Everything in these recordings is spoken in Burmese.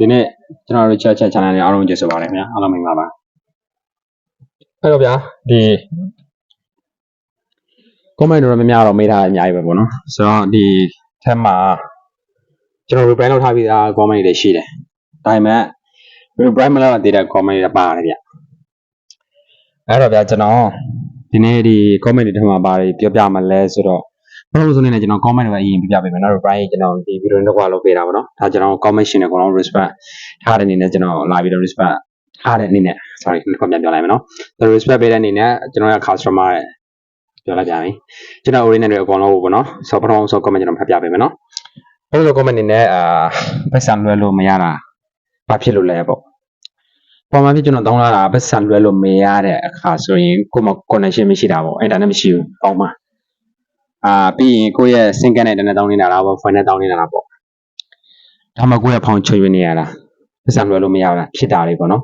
ဒီနေ့ကျွန်တော်တို့ chat chat channel နဲ့အားလုံးကျေးဇူးပါတယ်ခင်ဗျာအားလုံးမင်္ဂလာပါအဲ့တော့ဗျာဒီ comment တော့များများတော့မေးထားအများကြီးပဲပေါ့နော်ဆိုတော့ဒီထက်မှာကျွန်တော် reply လုပ်ထားပြီးသား comment တွေရှိတယ်ဒါပေမဲ့ reply မလုပ်သေးတဲ့ comment တွေပါတယ်ဗျအဲ့တော့ဗျာကျွန်တော်ဒီနေ့ဒီ comment တွေထက်မှာပါတယ်ပြောပြမှာလဲဆိုတော့ ဘယ်လိုဆိုနေလဲကျွန်တော် comment တွေပဲအရင်ပြပြပေးမယ်နော် reply ကျွန်တော်ဒီ video တစ်ခွာလုပ်ပေးတာပေါ့နော်ဒါကျွန်တော် comment ရှင်တွေအကုန်လုံး respect ထားတဲ့အနေနဲ့ကျွန်တော်လာပြီးတော့ respect ထားတဲ့အနေနဲ့ sorry နှစ်ခွပြန်ပြောလိုက်မယ်နော် the respect ပေးတဲ့အနေနဲ့ကျွန်တော်ရဲ့ customer ရဲ့ပြောလိုက်ကြပြီကျွန်တော် original တွေအကုန်လုံးပေါ့နော်ဆိုတော့ပထမဆုံး comment ကျွန်တော်ဖတ်ပြပေးမယ်နော်အဲ့လို comment အနေနဲ့အာပတ်စံလွှဲလို့မရတာဘာဖြစ်လို့လဲပေါ့ပေါ်မှာဖြစ်ကျွန်တော်တောင်းလာတာပတ်စံလွှဲလို့မရတဲ့အခါဆိုရင်ကိုယ်မ connection မရှိတာပေါ့ internet မရှိဘူးပေါင်းမှာ အာပြီးရင်ကိုယ့်ရဲ့ single နဲ့ internet တောင်းနေတာလားပေါ့ phone နဲ့တောင်းနေတာလားပေါ့ဒါမှကိုယ့်ရဲ့ phone ချွေနေရတာပတ်စံလွှဲလို့မရတာဖြစ်တာတွေပေါ့နော်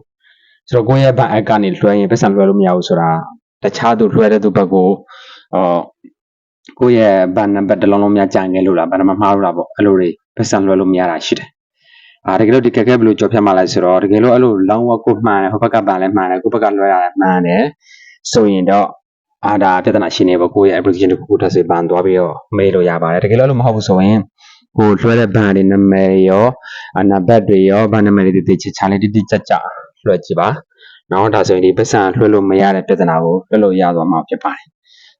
ဆိုတော့ကိုယ့်ရဲ့ bank account ကနေလွှဲရင်ပတ်စံလွှဲလို့မရဘူးဆိုတာတခြားသူလွှဲတဲ့သူဘက်ကိုအော်ကိုယ့်ရဲ့ bank number တစ်လုံးလုံးများကြံခဲ့လို့လားဘာမှမမှားလို့လားပေါ့အဲ့လိုတွေပတ်စံလွှဲလို့မရတာရှိတယ်အာတကယ်လို့ဒီကက်ကက်ဘယ်လိုကြော်ဖြတ်မှလိုက်ဆိုတော့တကယ်လို့အဲ့လိုလောင်းဝကိုမှန်တယ်ဟိုဘက်ကဗန်လည်းမှန်တယ်ကိုယ့်ဘက်ကလွှဲရတယ်မှန်တယ်ဆိုရင်တော့ အာဒါပြဿနာရှိနေပေါ့ကိုယ့်ရဲ့ application တစ်ခုခုထပ်စေဘန်သွားပြီးတော့မေးလို့ရပါတယ်တကယ်လို့အဲ့လိုမဟုတ်ဘူးဆိုရင်ကိုလွှဲတဲ့ဘန်တွေနာမည်ရောအနာဘတ်တွေရောဘန်နာမည်တွေတည်ချာချာလေးတိတိကျကျလွှဲကြည့်ပါနော်ဒါဆိုရင်ဒီပတ်စံလွှဲလို့မရတဲ့ပြဿနာကိုလွှဲလို့ရသွားမှာဖြစ်ပါတယ်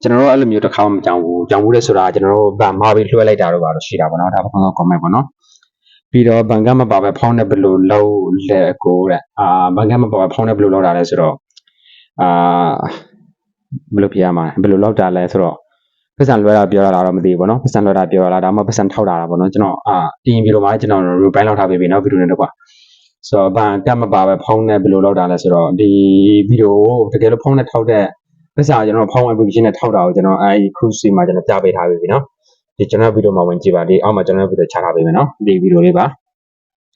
ကျွန်တော်တို့အဲ့လိုမျိုးတစ်ခါမှမကြောင်ဘူးကြောင်ဘူးလဲဆိုတာကျွန်တော်တို့ဗန်မှာပြီးလွှဲလိုက်တာတော့ပါတော့ရှိတာပေါ့နော်ဒါပထမဆုံး comment ပေါ့နော်ပြီးတော့ဘန်ကမပါပဲဖောင်းတဲ့ဘယ်လိုလောက်လဲကိုတဲ့အာဘန်ကမပါပဲဖောင်းတဲ့ဘယ်လိုလောက်တာလဲဆိုတော့အာ ဘယ်လိုပြရမှာဘယ်လိုလောက်တာလဲဆိုတော့ပတ်စံလွှဲတာပြောရတာတော့မသိဘူးပေါ့နော်ပတ်စံလွှဲတာပြောရတာဒါမှပတ်စံထောက်တာတာပေါ့နော်ကျွန်တော်အာတင်ပြီးတော့မှကျွန်တော် reply လောက်ထားပေးပြီနော်ဗီဒီယိုနဲ့တော့ကွာဆိုတော့ဘာကတ်မပါပဲဖုန်းနဲ့ဘယ်လိုလောက်တာလဲဆိုတော့ဒီဗီဒီယိုတကယ်လို့ဖုန်းနဲ့ထောက်တဲ့ပတ်စံကျွန်တော်ဖုန်း application နဲ့ထောက်တာကိုကျွန်တော်အဲဒီ cruise မှာကျွန်တော်ပြပေးထားပြီနော်ဒီကျွန်တော်ဗီဒီယိုမှာဝင်ကြည့်ပါဒီအောက်မှာကျွန်တော်ဗီဒီယိုချထားပေးမယ်နော်ဒီဗီဒီယိုလေးပါ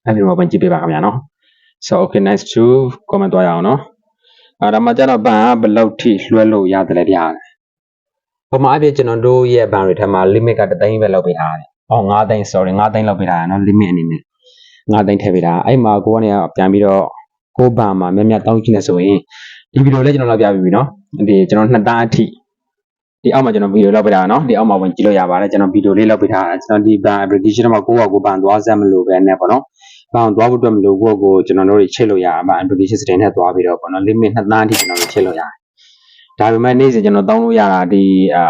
အဲဒီမှာဝင်ကြည့်ပေးပါခင်ဗျာနော် so okay nice to comment သွားရအောင်နော် အဲဒါမှကျတော့ဘန်ကဘယ်လောက်ထိလွှဲလို့ရတယ်လဲတရားပမာအပြည့်ကျွန်တော်တို့ရဲ့ဘန်တွေထက်မှာ limit ကတသိန်းပဲလောက်ပေးထားတယ်။အော်9သိန်း sorry 9သိန်းလောက်ပေးထားတာနော် limit အနေနဲ့9သိန်းထည့်ပေးတာအဲ့မှာကိုကနေပြန်ပြီးတော့ကိုဘန်မှာမြတ်မြတ်တောင်းကြည့်နေဆိုရင်ဒီဗီဒီယိုလေးကျွန်တော်လောက်ပြပြီးပြီနော်ဒီကျွန်တော်နှစ်တန်းအထိဒီအောက်မှာကျွန်တော်ဗီဒီယိုလောက်ပေးတာနော်ဒီအောက်မှာဝင်ကြည့်လို့ရပါတယ်ကျွန်တော်ဗီဒီယိုလေးလောက်ပေးထားကျွန်တော်ဒီဘန် application မှာကိုယ့်ဘာကိုဘန်သွားစမ်းမလို့ပဲနဲ့ပေါ့နော် ဘန်သွားဖို့အတွက်မလို့ကိုယ့်ကိုကျွန်တော်တို့တွေချိတ်လို့ရအောင် application setting နဲ့သွားပြီးတော့ပေါ့နော် limit နှစ်တန်းအထိကျွန်တော်တို့ချိတ်လို့ရတယ်ဒါပေမဲ့နေ့စဉ်ကျွန်တော်တောင်းလို့ရတာဒီအာ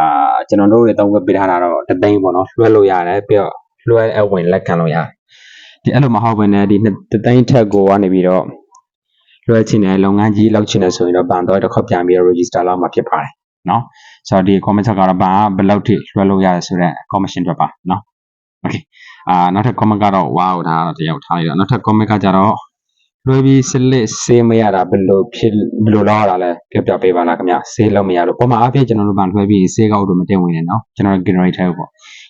ကျွန်တော်တို့တွေတောင်းဝက်ပေးထားတာတော့တသိန်းပေါ့နော်လွှဲလို့ရတယ်ပြီးတော့လွှဲအဝင်လက်ခံလို့ရတယ်ဒီအဲ့လိုမဟုတ်ဘဲနဲ့ဒီတသိန်းထက်ကိုကနေပြီးတော့လွှဲချင်တဲ့လုပ်ငန်းကြီးလောက်ချင်တယ်ဆိုရင်တော့ဘန်တော့တစ်ခေါက်ပြန်ပြီးတော့ register လောက်မှာဖြစ်ပါတယ်နော်ဆိုတော့ဒီ comment ချက်ကတော့ဘန်ကဘယ်လောက်ထိလွှဲလို့ရတယ်ဆိုတော့ commission တွေပါနော် okay အာနောက်ထပ် comment ကတော့ wow ဒါတော့တယောက်ထားလိုက်တော့နောက်ထပ် comment ကကြတော့လွှဲပြီးစလစ်ဆေးမရတာဘယ်လိုဖြစ်ဘယ်လိုလောက်ရတာလဲပြောပြပေးပါလားခင်ဗျဆေးလောက်မရလို့ပုံမှန်အားဖြင့်ကျွန်တော်တို့ဗန်လွှဲပြီးဆေးကောက်တော့မတင်ဝင်နေနော်ကျွန်တော် generator ပေါ့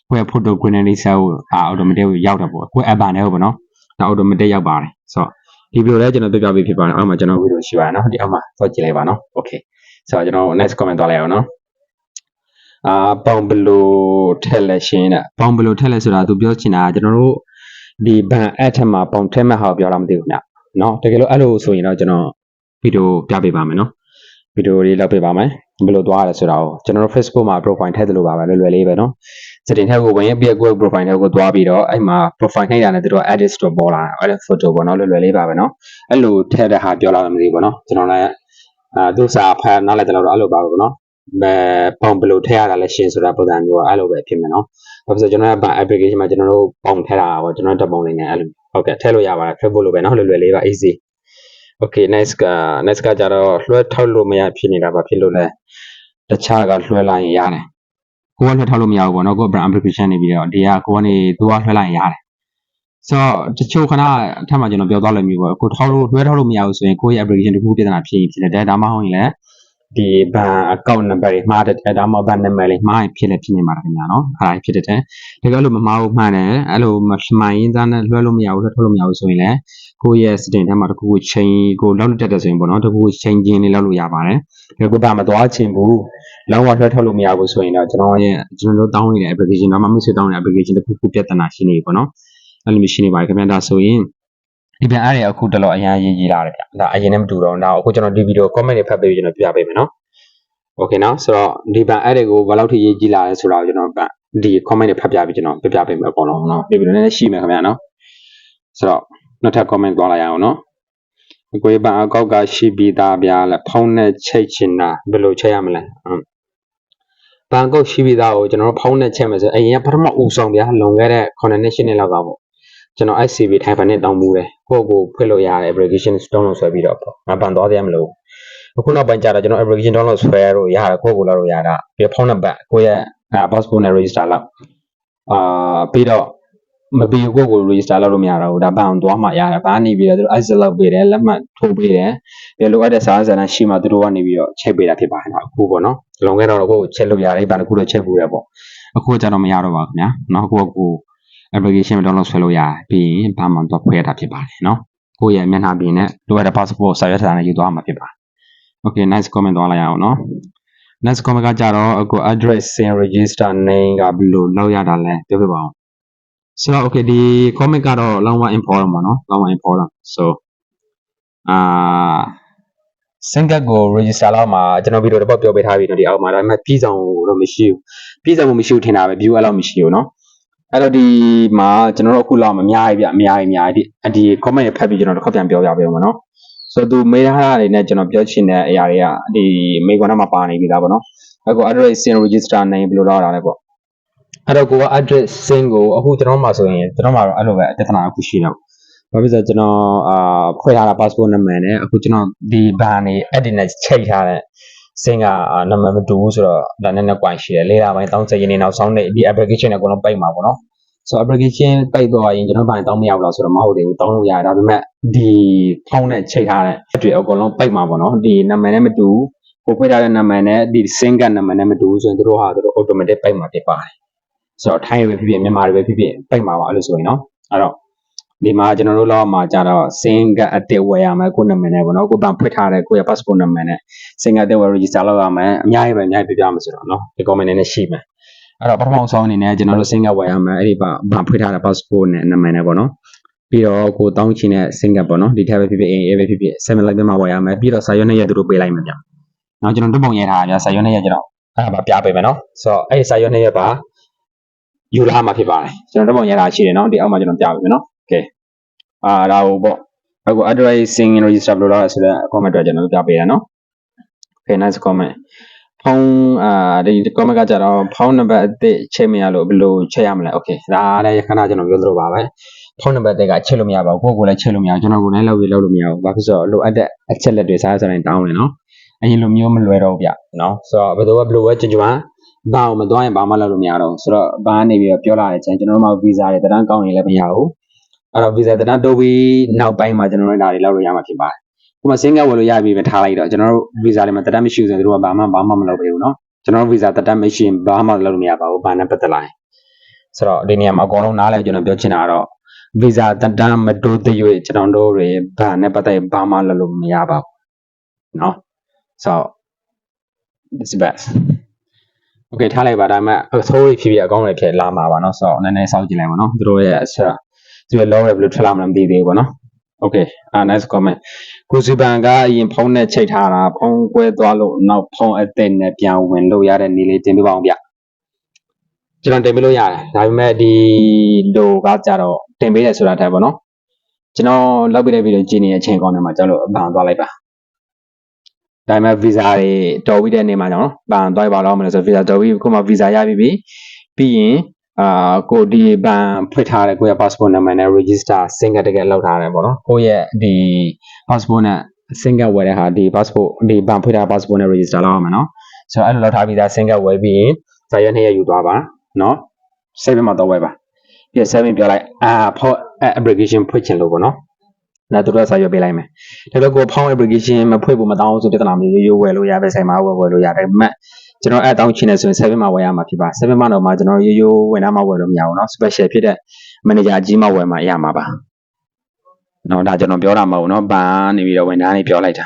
ကိုယ့် photo grenade cell ကိုအာ automatic ကိုရောက်တယ်ပေါ့ကိုယ့် app နဲ့ပေါ့နော်ဒါ automatic ရောက်ပါတယ်ဆိုတော့ဒီဗီဒီယိုလည်းကျွန်တော်ပြပြပေးဖြစ်ပါတယ်အောက်မှာကျွန်တော်ဗီဒီယိုရှိပါတယ်နော်ဒီအောက်မှာသွားကြည့်လိုက်ပါနော် okay ဆိုတော့ကျွန်တော် next comment သွားလိုက်အောင်နော် အာပေါင်ဘလိုထက်လက်ရှင်းတဲ့ပေါင်ဘလိုထက်လက်ဆိုတာသူပြောချင်တာကကျွန်တော်တို့ဒီဘန်အက်ထက်မှာပေါင်ထက်မဲ့ဟာကိုပြောတာမသိဘူးခင်ဗျနော်တကယ်လို့အဲ့လိုဆိုရင်တော့ကျွန်တော်ဗီဒီယိုပြပေးပါမယ်နော်ဗီဒီယိုလေးလောက်ပေးပါမယ်ဘယ်လိုသွားရလဲဆိုတာကိုကျွန်တော်တို့ Facebook မှာ profile ထည့်သလိုပါပဲလွယ်လွယ်လေးပဲနော် setting ထည့်ကိုဝင်ရင်ပြီးတော့ profile ထည့်ကိုသွားပြီးတော့အဲ့မှာ profile နှိပ်တာနဲ့တို့ edit တော့ပေါ်လာတယ်အဲ့ photo ပေါ့နော်လွယ်လွယ်လေးပါပဲနော်အဲ့လိုထည့်တဲ့ဟာပြောလာမှမသိဘူးပေါ့နော်ကျွန်တော်လည်းအာသူစာဖတ်နားလိုက်တယ်လို့တော့အဲ့လိုပါပဲပေါ့နော်အဲ ပုံဘယ်လိုထည့်ရတာလဲရှင်းဆိုတာပုံစံမျိုးအဲ့လိုပဲဖြစ်မယ်နော်ဘာဖြစ်လို့ကျွန်တော်က application မှာကျွန်တော်တို့ပုံထည့်တာပေါ့ကျွန်တော်တပ်ပုံလေးနဲ့အဲ့လိုဟုတ်ကဲ့ထည့်လို့ရပါတယ်ထည့်ဖို့လိုပဲနော်လွယ်လွယ်လေးပါ easy okay next က next ကကြတော့လွှဲထောက်လို့မရဖြစ်နေတာဘာဖြစ်လို့လဲတခြားကလွှဲလိုက်ရင်ရတယ်ကိုကလွှဲထောက်လို့မရဘူးပေါ့နော်ကိုက brand application နေပြီးတော့ဒီကကိုကနေသူကလွှဲလိုက်ရင်ရတယ်ဆိုတော့တချို့ခဏအထက်မှာကျွန်တော်ပြောသွားလို့မျိုးပေါ့ကိုထောက်လို့လွှဲထောက်လို့မရဘူးဆိုရင်ကိုရဲ့ application တခုပြဿနာဖြစ်ရင်ဖြစ်နေတယ်ဒါမှမဟုတ်ရင်လည်း ဒီဘန် account number တွေမှားတဲ့ဒါမှမဟုတ်ဘန် number တွေမှားရင်ဖြစ်လည်းဖြစ်နေမှာခင်ဗျာနော်အဲ့ဒါဖြစ်တဲ့တကယ်လို့မမှားဘူးမှန်တယ်အဲ့လိုမမှန်ရင်သားနဲ့လွှဲလို့မရဘူးလွှဲထုတ်လို့မရဘူးဆိုရင်လည်းကိုယ့်ရဲ့ setting ထဲမှာတခုခု chain ကိုလောက်တက်တဲ့ဆိုရင်ပေါ့နော်တခုခု chain ချင်းလေးလောက်လို့ရပါတယ်ဒါကိုဒါမသွားချင်ဘူးလုံးဝလွှဲထုတ်လို့မရဘူးဆိုရင်တော့ကျွန်တော်ရဲ့ကျွန်တော်တို့တောင်းနေတဲ့ application တော့မမိတ်ဆွေတောင်းနေတဲ့ application တခုခုပြဿနာရှိနေပြီပေါ့နော်အဲ့လိုမျိုးရှိနေပါတယ်ခင်ဗျာဒါဆိုရင် ဒီပြန်အဲ့ဒီအခုတလောအရင်ရေးကြီးလာတယ်ဗျဒါအရင်နဲ့မတူတော့ဘူးဒါအခုကျွန်တော်ဒီဗီဒီယို comment တွေဖတ်ပေးပြီးကျွန်တော်ပြပေးမယ်နော်โอเคနော်ဆိုတော့ဒီပြန်အဲ့ဒီကိုဘယ်လောက်ထိရေးကြီးလာလဲဆိုတော့ကျွန်တော်ဒီ comment တွေဖတ်ပြပြီးကျွန်တော်ပြပြပေးမယ်အကုန်လုံးနော်ဒီဗီဒီယိုနည်းနည်းရှိမယ်ခင်ဗျာနော်ဆိုတော့နောက်ထပ် comment သွားလိုက်ရအောင်နော်ကိုယ်ပန်အကောက်ကရှိပြီးသားဗျာလဲဖုံးနဲ့ချိတ်ချင်တာဘယ်လိုချိတ်ရမလဲဟုတ်ဘန်ကောက်ရှိပြီးသားကိုကျွန်တော်တို့ဖုံးနဲ့ချိတ်မယ်ဆိုအရင်ကပထမဦးဆောင်ဗျာလွန်ခဲ့တဲ့9နှစ်ရှစ်နှစ်လောက်ကပေါ့ ကျွန်တော် SCB ထိုင်ဖန်နဲ့တောင်းမှုတယ်ကိုယ့်ကိုဖွင့်လို့ရတယ် application download ဆွဲပြီးတော့ပေါ့ငါပန်သွားသေးမလို့အခုနောက်ပိုင်းကျတော့ကျွန်တော် application download ဆွဲလို့ရတယ်ကိုယ့်ကိုလောက်လို့ရတာပြီးဖုန်းနံပါတ်ကိုယ့်ရဲ့ passport နဲ့ register လောက်အာပြီးတော့မပြီးကိုယ့်ကို register လုပ်လို့မရတော့ဘူးဒါဘန်သွားမှရတယ်ဘာနေပြီးတော့သူတို့ access လုပ်ပေးတယ်လက်မှတ်ထိုးပေးတယ်ပြီးလိုအပ်တဲ့စာအစတန်းရှိမှသူတို့ကနေပြီးတော့ချိန်ပေးတာဖြစ်ပါတယ်ဒါအခုပေါ့နော်လွန်ခဲ့တော့ကိုယ့်ကိုချက်လို့ရတယ်ဘာတစ်ခုတော့ချက်ဖို့ရပေါ့အခုကျတော့မရတော့ပါဘူးခင်ဗျာနော်အခုကကို application မှာ download ဆွဲလို့ရတယ်ပြီးရင်ဘာမှတော့ဖွဲ့ရတာဖြစ်ပါတယ်နော်ကိုယ့်ရဲ့မျက်နှာပြင်နဲ့လိုအပ်တဲ့ passport စာရွက်စာတမ်းနဲ့ယူသွားမှာဖြစ်ပါတယ် okay nice comment သွားလိုက်အောင်နော် next comment ကကြတော့အခု address and register name ကဘယ်လိုလောက်ရတာလဲပြောပြပါအောင်ဆိုတော့ okay ဒီ comment ကတော့လောင်းဝ important ပါနော်လောင်းဝ important so အာ single ကို register လောက်မှာကျွန်တော်ဗီဒီယိုတစ်ပတ်ပြောပေးထားပြီနော်ဒီအောက်မှာဒါပေမဲ့ပြည်ဆောင်တော့မရှိဘူးပြည်ဆောင်မှုမရှိဘူးထင်တာပဲ view အဲ့လောက်မရှိဘူးနော် အဲ့တော့ဒီမှာကျွန်တော်တို့အခုလောက်မများကြီးဗျအများကြီးအများကြီးဒီ comment တွေဖတ်ပြီးကျွန်တော်တစ်ခါပြန်ပြောပြပေးအောင်နော်ဆိုတော့သူမေးထားတာတွေနဲ့ကျွန်တော်ပြောချင်တဲ့အရာတွေကဒီမေကွန်ထဲမှာပါနေပြီသားပေါ့နော်အခု address sin register name ဘယ်လိုလောက်တာလဲပေါ့အဲ့တော့ကိုက address sin ကိုအခုကျွန်တော်မှဆိုရင်ကျွန်တော်မှတော့အဲ့လိုပဲအတ္တနာအခုရှိနေတော့ဘာဖြစ်လဲကျွန်တော်အာဖွဲ့ထားတာ passport နံပါတ်နဲ့အခုကျွန်တော်ဒီဘာနေ edit နဲ့ချိန်ထားတဲ့ စင်ကနံပါတ်မတူဘူးဆိုတော့ဒါနဲ့နဲ့ quite ရှိတယ်လေးလာပိုင်းတောင်းစရင်းနေနောက်ဆုံးနေဒီ application နဲ့အကုန်လုံးပိတ်မှာပေါ့နော်ဆိုတော့ application ပိတ်သွားရင်ကျွန်တော်ပိုင်းတောင်းမရဘူးလားဆိုတော့မဟုတ်သေးဘူးတောင်းလို့ရတယ်ဒါပေမဲ့ဒီဖုန်းနဲ့ချိန်ထားတဲ့အတွေ့အကုန်လုံးပိတ်မှာပေါ့နော်ဒီနံပါတ်နဲ့မတူဘူးကိုဖွင့်ထားတဲ့နံပါတ်နဲ့ဒီ SIM ကနံပါတ်နဲ့မတူဘူးဆိုရင်တို့ဟာတို့ automatic ပိတ်မှာဖြစ်ပါတယ်ဆိုတော့ထိုင်းရပဲဖြစ်ဖြစ်မြန်မာတွေပဲဖြစ်ဖြစ်ပိတ်မှာပါအဲ့လိုဆိုရင်နော်အဲ့တော့ ဒီမှာကျွန်တော်တို့လောက်မှာကြတော့ SIM ကအတစ်ဝယ်ရမယ်ကိုနံပါတ်နဲ့ပေါ့နော်ကိုပန်ဖွင့်ထားတဲ့ကိုရဲ့ passport နံပါတ်နဲ့ SIM ကအတစ်ဝယ် register လုပ်ရမယ်အများကြီးပဲအများကြီးပြပြမှာဆိုတော့နော်ဒီ comment နဲ့ရှိမယ်အဲ့တော့ပထမဆုံးအနေနဲ့ကျွန်တော်တို့ SIM ကဝယ်ရမယ်အဲ့ဒီပါဘာဖွင့်ထားတဲ့ passport နဲ့နံပါတ်နဲ့ပေါ့နော်ပြီးတော့ကိုတောင်းချင်တဲ့ SIM ကပေါ့နော်ဒီထက်ပဲဖြစ်ဖြစ် AA ပဲဖြစ်ဖြစ်7 like မှာဝယ်ရမယ်ပြီးတော့စာရွက်နဲ့ရသူတို့ပေးလိုက်မယ်ဗျနော်ကျွန်တော်တို့ပုံရထားတာဗျစာရွက်နဲ့ရကျွန်တော်အဲ့ဒါပါပြပေးမယ်နော်ဆိုတော့အဲ့ဒီစာရွက်နဲ့ရပါယူလာမှာဖြစ်ပါတယ်ကျွန်တော်တို့ပုံရထားရှိတယ်နော်ဒီအောက်မှာကျွန်တော်ပြပေးမယ်နော် okay အာဒါဟိုပေါ့အခု addressing register လို့တော့ဆိုတော့ comment တော့ကျွန်တော်ပြပေးရနော် okay nice comment ဖုန်းအာဒီ comment ကကြတော့ဖုန်းနံပါတ်အသစ်ချိန်မရလို့ဘယ်လိုချိန်ရမလဲ okay ဒါလည်းခဏကျွန်တော်ပြောသလိုပါပဲဖုန်းနံပါတ်တွေကချိန်လို့မရပါဘူးကိုယ့်ကိုယ်လည်းချိန်လို့မရဘူးကျွန်တော်ကိုယ်လည်းလောက်ပြီးလောက်လို့မရဘူးဘာဖြစ်ဆိုတော့လိုအပ်တဲ့အချက်လက်တွေစားစားတိုင်းတောင်းတယ်နော်အရင်လိုမျိုးမလွယ်တော့ဘူးဗျနော်ဆိုတော့ဘယ်လိုပဲဘယ်လိုပဲကြွကြွဘာအောင်မသွားရင်ဘာမှလုပ်လို့မရတော့ဘူးဆိုတော့ဘာနေပြီးတော့ပြောလာတဲ့အချိန်ကျွန်တော်တို့မှဗီဇာတွေတန်းကောင်းရင်လည်းမရဘူး အဲ့တော့ဗီဇာတန်းတိုးပြီးနောက်ပိုင်းမှာကျွန်တော်တို့ဒါတွေလောက်လို့ရမှာဖြစ်ပါတယ်ခုမှစင်ကာဝယ်လို့ရပြီပဲထားလိုက်တော့ကျွန်တော်တို့ဗီဇာတွေမှာတန်းမရှိဘူးဆိုရင်တို့ကဘာမှဘာမှမလုပ်ပေးဘူးနော်ကျွန်တော်တို့ဗီဇာတန်းမရှိရင်ဘာမှလုပ်လို့မရပါဘူးဘာနဲ့ပတ်သက်လာရင်ဆိုတော့ဒီနေရာမှာအကုန်လုံးနားလဲကျွန်တော်ပြောချင်တာကတော့ဗီဇာတန်းမတိုးသေး၍ကျွန်တော်တို့တွေဘာနဲ့ပတ်သက်ဘာမှလုပ်လို့မရပါဘူးနော် so this best okay ထားလိုက်ပါဒါပေမဲ့အဆိုးကြီးဖြစ်ဖြစ်အကောင်းတွေဖြစ်လာမှာပါเนาะဆိုတော့နည်းနည်းစောင့်ကြည့်လိုက်ပါเนาะသူတို့ရဲ့အချက် သူရဲ့ low level ထွက်လာမှမသိသေးဘူးပေါ့နော် okay အာ nice comment ကိုစီပန်ကအရင်ဖုံးနဲ့ချိန်ထားတာဖုံးကွဲသွားလို့နောက်ဖုံးအသက်နဲ့ပြန်ဝင်လို့ရတဲ့နေလေးတင်ပြပါအောင်ဗျကျွန်တော်တင်ပြလို့ရတယ်ဒါပေမဲ့ဒီလိုကကြတော့တင်ပေးတယ်ဆိုတာတည်းပေါ့နော်ကျွန်တော်လောက်ပြတဲ့ဗီဒီယိုကြည့်နေတဲ့အချိန်ကောင်းတယ်မှာကျွန်တော်အပန်သွားလိုက်ပါဒါပေမဲ့ visa တွေတော်ပြီးတဲ့နေမှာကျွန်တော်ပန်သွားပါတော့မလို့ဆို visa တော်ပြီးခုမှ visa ရပြီပြီးရင် အာကိုဒီဘန်ဖွင့်ထားတဲ့ကိုယ့်ရဲ့ passport number နဲ့ register single တကယ်လောက်ထားတယ်ပေါ့နော်ကိုယ့်ရဲ့ဒီ passport နဲ့ single ဝယ်တဲ့ဟာဒီ passport ဒီဘန်ဖွင့်ထား passport နဲ့ register လောက်ရမှာနော်ဆိုတော့အဲ့လိုလောက်ထားပြီးသား single ဝယ်ပြီးရင်ဇာရွက်နှစ်ရက်ယူသွားပါနော်7မှာတော့ဝယ်ပါပြီး7ပြောလိုက်အာ for application ဖွင့်ချင်လို့ပေါ့နော်ဒါတို့စာရွက်ပေးလိုက်မယ်ဒါတော့ကိုဖောင်း application မဖွင့်ဖို့မတောင်းဆိုပြဿနာမျိုးရိုးရိုးဝယ်လို့ရပဲဆိုင်မှာဝယ်ဝယ်လို့ရတယ်ဒါပေမဲ့ ကျွန်တော်အဲ့တောင်းချင်နေဆိုရင်7မှာဝယ်ရမှာဖြစ်ပါ7မှာတော့မှကျွန်တော်ရိုးရိုးဝယ်နာမှာဝယ်လို့မရဘူးเนาะ special ဖြစ်တဲ့ manager အကြီးမှဝယ်မှာရမှာပါเนาะဒါကျွန်တော်ပြောတာမဟုတ်ဘူးเนาะဘာနေပြီးတော့ဝန်ထမ်းနေပြောလိုက်တာ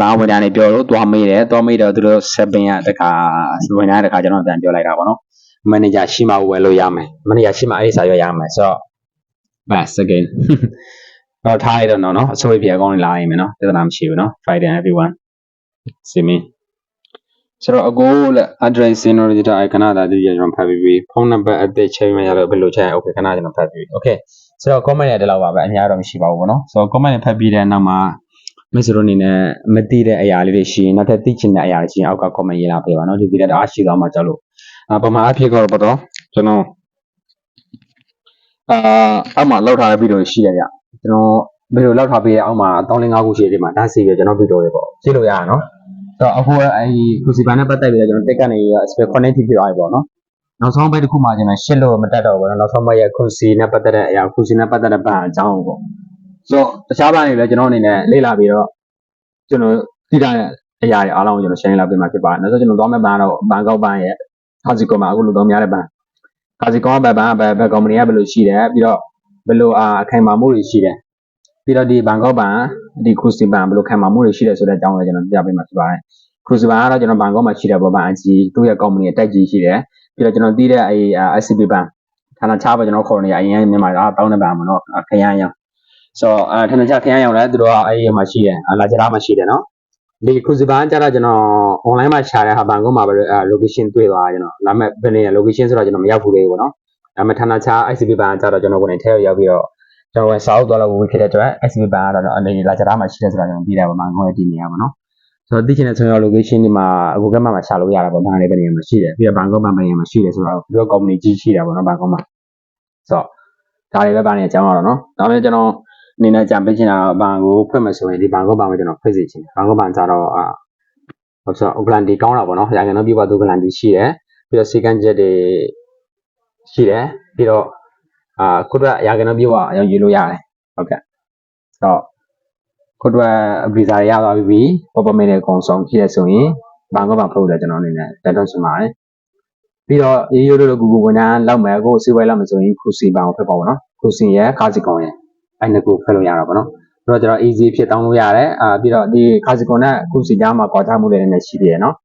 ဘာဝန်ထမ်းနေပြောလို့သွားမေးတယ်သွားမေးတော့သူတို့7ရတခါဝန်ထမ်းတခါကျွန်တော်ပြန်ပြောလိုက်တာပေါ့เนาะ manager ရှိမှဝယ်လို့ရမယ် manager ရှိမှအဲ့ဒီစာရွက်ရမယ်ဆိုတော့ best again တော့ထားရတော့နော်နော်အစိုးရပြေအကောင်းလာရင်မယ်နော်ပြဿနာမရှိဘူးနော် Friday everyone စီမင်း ဆိုတော့အကိုလက် address scenario data icon တာဒီကျွန်တော်ဖတ်ပြီးပြီဖုန်းနံပါတ်အသစ်ချိန်မရတော့ဘယ်လိုချိန် okay ခဏကျွန်တော်ဖတ်ပြီးပြီ okay ဆိုတော့ comment ရတဲ့လောက်ပါပဲအများတော့မရှိပါဘူးဗောနော်ဆိုတော့ comment ဖတ်ပြီးတဲ့နောက်မှာမစ္စရိုအနေနဲ့မသိတဲ့အရာလေးတွေရှိရင်နောက်ထပ်သိချင်တဲ့အရာတွေရှိရင်အောက်က comment ရေးလာပေးပါနော်ဒီဗီဒီယိုအားရှိသွားမှကြောက်လို့အပမာအဖြစ်ကတော့ပေါ့တော့ကျွန်တော်အာအောက်မှာလောက်ထားတဲ့ဗီဒီယိုရှိတယ်ဗျကျွန်တော်ဗီဒီယိုလောက်ထားပေးတဲ့အောက်မှာ3-5ခုရှိတယ်ဒီမှာဒါစီပြီးကျွန်တော်ဗီဒီယိုတွေပေါ့ကြည့်လို့ရရနော်ဆို တော့အခုအဲဒီကူစီပန်နဲ့ပတ်သက်ပြီးတော့ကျွန်တော်တက်ကနေ spec connective ဖြစ်သွားပြီပေါ့နော်နောက်ဆုံးဘက်တစ်ခုမှကျွန်တော်ရှင်းလို့မတက်တော့ဘူးเนาะနောက်ဆုံးဘက်ရဲ့ကူစီနဲ့ပတ်သက်တဲ့အရာကူစီနဲ့ပတ်သက်တဲ့ဘက်အကြောင်းပေါ့ဆိုတော့တခြားဘက်တွေလည်းကျွန်တော်အနေနဲ့လေ့လာပြီးတော့ကျွန်တော်သိထားတဲ့အရာတွေအားလုံးကိုကျွန်တော်ရှင်းလာပေးမှာဖြစ်ပါတယ်နောက်ဆုံးကျွန်တော်သွားမဲ့ဘန်ကတော့ဘန်ကောက်ဘန်ရဲ့ကာစီကောမှာအခုလိုတော့များတဲ့ဘန်ကာစီကောဘန်ဘန်ကဘယ်ဘယ်ကုမ္ပဏီကဘယ်လိုရှိတယ်ပြီးတော့ဘယ်လိုအာအခိုင်အမာမှုတွေရှိတယ် ပြီးတော့ဒီဘန်ကောက်ဘန်ဒီကူစီဘန်ဘယ်လိုခိုင်မာမှုတွေရှိတယ်ဆိုတဲ့အကြောင်းကိုကျွန်တော်ပြပေးမှာဖြစ်ပါတယ်ခရူစဘန်ကတော့ကျွန်တော်ဘန်ကောက်မှာရှိတဲ့ဘောဘန်အကြီးသူ့ရဲ့ကုမ္ပဏီရဲ့တက်ကြီးရှိတယ်ပြီးတော့ကျွန်တော်သိတဲ့အဲ ICP ဘန်ဌာနချပါကျွန်တော်ခေါ်နေရအရင်မြန်မာကတောင်းတဲ့ဘန်မနော်ခရမ်းရောင်ဆိုတော့အဲဌာနချခရမ်းရောင်လည်းသူတို့ကအဲဒီမှာရှိတယ်လာကြတာမှာရှိတယ်နော်ဒီခရူစဘန်ကျတော့ကျွန်တော် online မှာရှာတဲ့ဟာဘန်ကောက်မှာပဲအဲ location တွေ့သွားကျွန်တော်ဒါပေမဲ့ဘယ်နေရာ location ဆိုတော့ကျွန်တော်မရောက်ဘူးလေပေါ့နော်ဒါပေမဲ့ဌာနချ ICP ဘန်ကျတော့ကျွန်တော်ကိုယ်တိုင်ထဲရောက်ပြီးတော့ ကျွန်တော်စာအုပ်သွားလို့ဝေဖြစ်တဲ့အတွက် ICP ဘန်ကတော့အနေလာကြတာမှာရှိတယ်ဆိုတော့ကျွန်တော်ပြီးတယ်ပေါ့ဘန်ကောက်ရဲ့ဒီနေရာပေါ့နော်ဆိုတော့သိချင်တဲ့ဆိုရင် location ဒီမှာအခုကမှမှာရှာလို့ရတာပေါ့ဘန်လေးပဲနေရာမှာရှိတယ်ပြီးတော့ဘန်ကောက်ဘန်ပဲနေရာမှာရှိတယ်ဆိုတော့ပြီးတော့ company ကြီးရှိတာပေါ့နော်ဘန်ကောက်မှာဆိုတော့ဒါတွေပဲဘန်နေအကြောင်းတော့နော်ဒါပေမဲ့ကျွန်တော်အနေနဲ့ကြံပေးချင်တာတော့ဘန်ကိုဖွင့်မယ်ဆိုရင်ဒီဘန်ကောက်ဘန်ကိုကျွန်တော်ဖွင့်စီချင်တယ်ဘန်ကောက်ဘန်ကြတော့အာဟုတ်ဆိုတော့ plan ဒီကောင်းတာပေါ့နော်ရာခိုင်နှုန်းပြပါသူ plan ဒီရှိတယ်ပြီးတော့ second jet တွေရှိတယ်ပြီးတော့ အာခုတော့ရာခိုင်နှုန်းပြပါအောင်ယူလို့ရတယ်ဟုတ်ကဲ့ဆိုတော့ခုတော့ဗီဇာရသွားပြီပေါ်ပေါ်မေးတဲ့အကုန်ဆုံးဖြစ်ရဆိုရင်ဘန်ကောက်မှာဖုတ်တယ်ကျွန်တော်အနေနဲ့တက်တော့ရှင်ပါတယ်ပြီးတော့ရေးရိုးလို့ကူကူဝန်ထမ်းလောက်မယ်ကိုစီဝဲလောက်မယ်ဆိုရင်ခူစီဘန်ကိုဖက်ပါဘောနော်ခူစီရဲ့ခါစီကောင်ရဲ့အဲ့နှစ်ခုဖက်လို့ရတာပေါ့နော်ဆိုတော့ကျွန်တော် easy ဖြစ်တောင်းလို့ရတယ်အာပြီးတော့ဒီခါစီကောင်နဲ့ခူစီကြားမှာကွာခြားမှုတွေလည်းရှိသေးတယ်နော်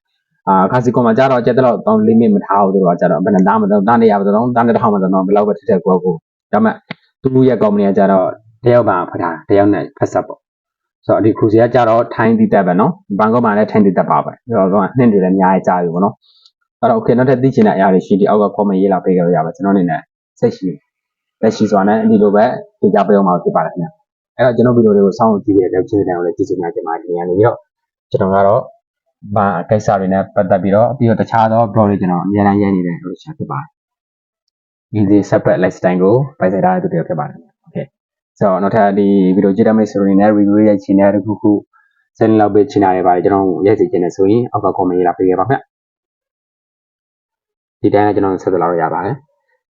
အာခါစီကောင်မှာကြတော့ကျက်တော့တောင်း limit မထားဘူးတို့ကကြတော့ဘယ်နဲ့သားမတော့တန်းနေရပါတော့တန်းတစ်ထောင်မတော့ဘယ်လောက်ပဲထက်ထက်ကိုကို ဒါမှသူ့ရဲ့ company ကကြတော့တယောက်ပါဖက်တာတယောက်နဲ့ဖက်ဆက်ပေါ့ဆိုတော့ဒီခူစီကကြတော့ထိုင်းတည်တက်ပဲနော်ဘန်ကောက်မှာလည်းထိုင်းတည်တက်ပါပဲဆိုတော့နှင်းတွေလည်းအများကြီးကြားပြီပေါ့နော်အဲ့တော့ okay နောက်ထပ်သိချင်တဲ့အရာတွေရှိဒီအောက်က comment ရေးလာပေးကြရပါကျွန်တော်အနေနဲ့စိတ်ရှိလက်ရှိစွာနဲ့ဒီလိုပဲသိကြပေးအောင်ပါဖြစ်ပါတယ်ခင်ဗျအဲ့တော့ကျွန်တော်ဗီဒီယိုတွေကိုစောင့်ကြည့်ရတဲ့ကျေးဇူးတင်အောင်လည်းကျေးဇူးများတင်ပါတယ်ဒီနေ့ကနေပြီးတော့ကျွန်တော်ကတော့ဘာကိစ္စတွေနဲ့ပတ်သက်ပြီးတော့ပြီးတော့တခြားသော blog တွေကျွန်တော်အများအားရနေတဲ့လို့ရှာဖြစ်ပါတယ် ဒီဒီ separate lifestyle ကိုပိုင်ဆိုင်ထားတဲ့သူတွေဖြစ်ပါတယ် okay ဆိုတော့နောက်ထပ်ဒီဗီဒီယိုကြည့်တဲ့မိတ်ဆွေတွေနဲ့ review ရိုက်ချင်တဲ့တခုခုစနေလောက်ပဲချင်တာတွေပါတယ်ကျွန်တော်ရိုက်စီချင်တယ်ဆိုရင်အောက်က comment ရေးလာပေးခဲ့ပါခင်ဗျဒီတိုင်းကကျွန်တော်ဆက်သွယ်လာလို့ရပါတယ်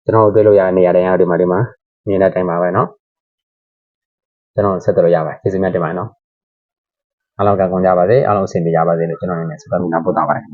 ကျွန်တော်တွေ့လို့ရတဲ့နေရာတိုင်းအားဒီမှာဒီမှာမြင်တဲ့အတိုင်းပါပဲเนาะကျွန်တော်ဆက်သွယ်လို့ရပါတယ်ကျေးဇူးများတင်ပါတယ်เนาะအားလုံးကကောင်းကြပါစေအားလုံးအဆင်ပြေကြပါစေလို့ကျွန်တော်အနေနဲ့ဆုတောင်းနေတာပို့တာပါတယ်